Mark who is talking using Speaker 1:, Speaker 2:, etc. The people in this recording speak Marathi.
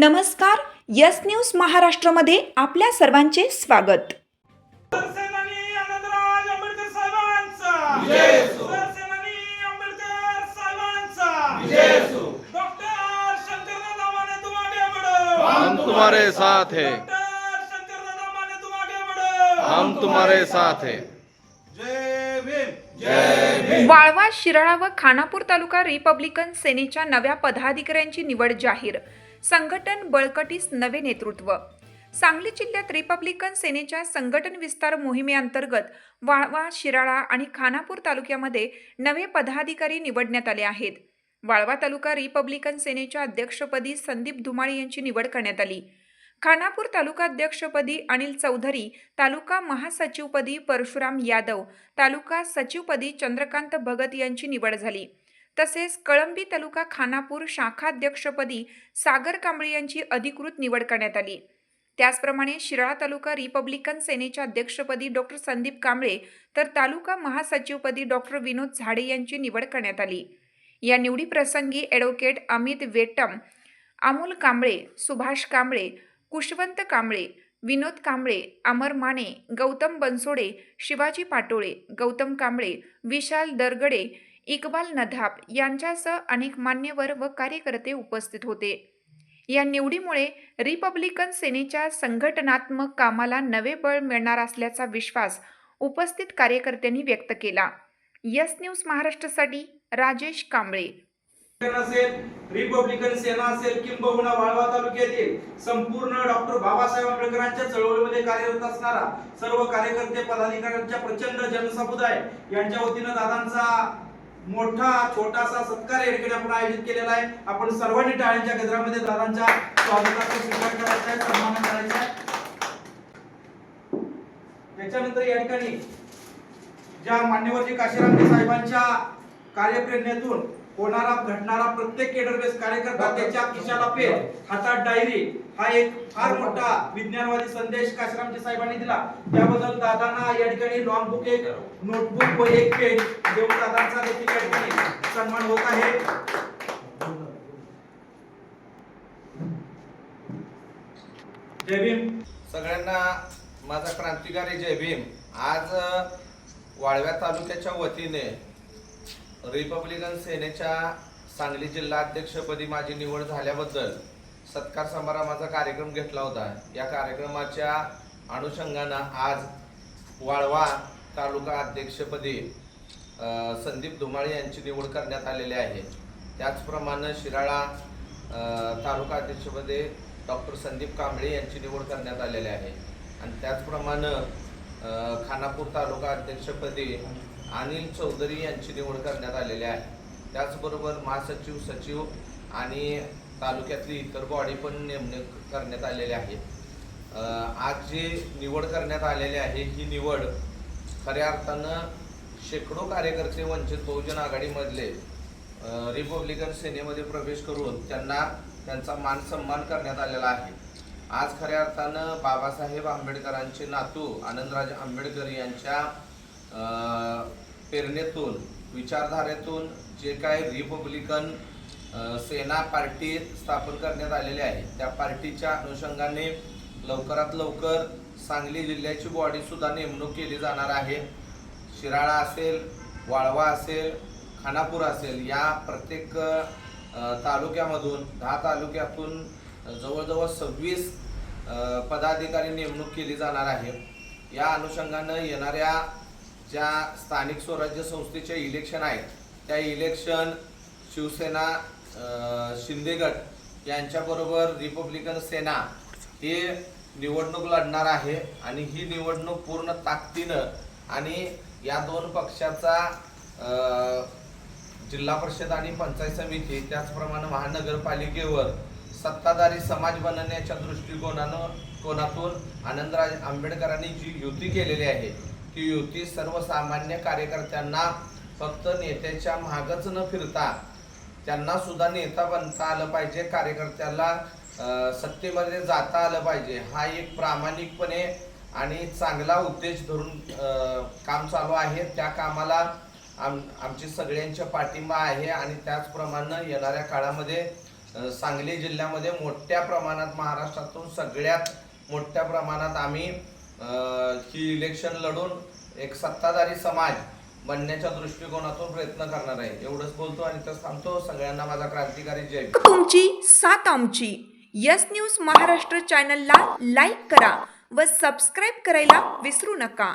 Speaker 1: नमस्कार यस न्यूज महाराष्ट्रमध्ये आपल्या सर्वांचे स्वागत.
Speaker 2: तुम्हारे साथ हैं. हम तुम्हारे साथ हैं.
Speaker 3: जय भीम.
Speaker 1: वाळवा शिराळा व खानापूर तालुका रिपब्लिकन सेनेच्या नव्या पदाधिकाऱ्यांची निवड जाहीर. संघटन बळकटीस नवे नेतृत्व. सांगली जिल्ह्यात रिपब्लिकन सेनेच्या संघटन विस्तार मोहिमेअंतर्गत वाळवा शिराळा आणि खानापूर तालुक्यामध्ये नवे पदाधिकारी निवडण्यात आले आहेत. वाळवा तालुका रिपब्लिकन सेनेच्या अध्यक्षपदी संदीप धुमाळे यांची निवड करण्यात आली. खानापूर तालुका अध्यक्षपदी अनिल चौधरी तालुका महासचिवपदी परशुराम यादव तालुका सचिवपदी चंद्रकांत भगत यांची निवड झाली. तसेच कळंबी तालुका खानापूर शाखाध्यक्षपदी सागर कांबळे यांची अधिकृत निवड करण्यात आली. त्याचप्रमाणे शिराळा तालुका रिपब्लिकन सेनेच्या अध्यक्षपदी डॉक्टर संदीप कांबळे तर तालुका महासचिवपदी डॉक्टर विनोद झाडे यांची निवड करण्यात आली. या निवडीप्रसंगी ॲडव्होकेट अमित वेटम अमोल कांबळे सुभाष कांबळे कुशवंत कांबळे विनोद कांबळे अमर माने गौतम बनसोडे शिवाजी पाटोळे गौतम कांबळे विशाल दरगडे इकबाल नधाब यांच्यासह अनेक मान्यवर व कार्यकर्ते उपस्थित होते. या निवडीमुळे रिपब्लिकन सेनेच्या संघटनात्मक कामाला नवे बळ मिळणार असल्याचा विश्वास उपस्थित कार्यकर्त्यांनी व्यक्त केला. यस न्यूज महाराष्ट्रासाठी राजेश कांबळे.
Speaker 3: असेल रिपब्लिकन सेना असेल किंबहुना वाळवा तालुक्यातील संपूर्ण डॉक्टर बाबासाहेब आंबेडकरांच्या चळवळीमध्ये कार्यरत असणारा सर्व कार्यकर्ते पदाधिकाऱ्यांच्या प्रचंड जनसमुदाय यांच्या वतीनं दादांचा मोठा छोटासा सत्कार या ठिकाणी आपण आयोजित केलेला आहे. आपण सर्वांनी टाळ्यांच्या गजरामध्ये दादांच्या स्वागताचा स्वीकार करायचा आहे सन्मान करायचा आहे. त्याच्यानंतर या ठिकाणी ज्या मान्यवरजी काशीरामजी साहेबांच्या कार्यप्रेरणेतून होणारा घडणारा प्रत्येक केडर बेस कार्यकर्ता त्याच्या खिशाला पेन हातात डायरी हा एक फार मोठा विज्ञानवादी संदेश काशीरामजी साहेबांनी दिला. त्याबद्दल दादांना या ठिकाणी लॉंग बुक एक नोटबुक व एक पेन देऊन दादांचा देखील या ठिकाणी सन्मान होत आहे. जय भीम.
Speaker 2: सगळ्यांना माझा क्रांतिकारी जय भीम. आज वाळव्या तालुक्याच्या वतीने रिपब्लिकन सेनेच्या सांगली जिल्हा अध्यक्षपदी माझी निवड झाल्याबद्दल सत्कार समारंभाचा कार्यक्रम घेतला होता. या कार्यक्रमाच्या अनुषंगानं आज वाळवा तालुका अध्यक्षपदी संदीप धुमाळे यांची निवड करण्यात आलेली आहे. त्याचप्रमाणे शिराळा तालुका अध्यक्षपदी डॉक्टर संदीप कांबळे यांची निवड करण्यात आलेली आहे. आणि त्याचप्रमाणे खानापूर तालुका अध्यक्षपदी अनिल चौधरी यांची निवड करण्यात आलेली आहे. त्याचबरोबर महासचिव सचिव आणि तालुक्यातली इतर बॉडी पण नेमणूक करण्यात आलेली आहे. आज जी निवड करण्यात आलेली आहे ही निवड खऱ्या अर्थानं शेकडो कार्यकर्ते वंचित बहुजन आघाडीमधले रिपब्लिकन सेनेमध्ये प्रवेश करून त्यांना त्यांचा मान सन्मान करण्यात आलेला आहे. आज खऱ्या अर्थानं बाबासाहेब आंबेडकरांचे नातू आनंदराज आंबेडकर यांच्या प्रेरणेतून विचारधारेतून जे काय रिपब्लिकन सेना पार्टी स्थापन करण्यात आलेली आहे त्या पार्टीच्या अनुषंगाने लवकरात लवकर सांगली जिल्ह्याची बॉडीसुद्धा नेमणूक केली जाणार आहे. शिराळा असेल वाळवा असेल खानापूर असेल या प्रत्येक तालुक्यामधून दहा तालुक्यातून जवळजवळ सव्वीस पदाधिकारी नेमणूक केली जाणार आहे. या अनुषंगानं येणाऱ्या ज्या स्थानिक स्वराज्य संस्थेचे इलेक्शन आहेत त्या इलेक्शन शिवसेना शिंदेगड यांच्याबरोबर रिपब्लिकन सेना हे निवडणूक लढणार आहे आणि ही निवडणूक पूर्ण ताकदीनं आणि या दोन पक्षाचा जिल्हा परिषद आणि पंचायत समिती त्याचप्रमाणे महानगरपालिकेवर सत्ताधारी समाज बनवण्याच्या दृष्टिकोनानं कोनातून आनंदराज आंबेडकरांनी जी युती केलेली आहे ती युती सर्वसामान्य कार्यकर्त्यांना फक्त नेत्याच्या मागच न फिरता त्यांना सुद्धा नेता बनता आलं पाहिजे कार्यकर्त्याला सत्तेमध्ये जाता आलं पाहिजे. हा एक प्रामाणिकपणे आणि चांगला उद्देश धरून काम चालू आहे. त्या कामाला आम आमची सगळ्यांच्या पाठिंबा आहे आणि त्याचप्रमाणे येणाऱ्या काळामध्ये सांगली जिल्ह्यामध्ये मोठ्या प्रमाणात महाराष्ट्रातून सगळ्यात मोठ्या प्रमाणात आम्ही ही इलेक्शन लढून एक सत्ताधारी समाज बनण्याच्या दृष्टिकोनातून प्रयत्न करणार आहे. एवढंच बोलतो आणि तर थांबतो. सगळ्यांना माझा क्रांतिकारी जय.
Speaker 1: तुमची सात आमची. यस न्यूज महाराष्ट्र चॅनलला लाईक करा व सबस्क्राईब करायला विसरू नका.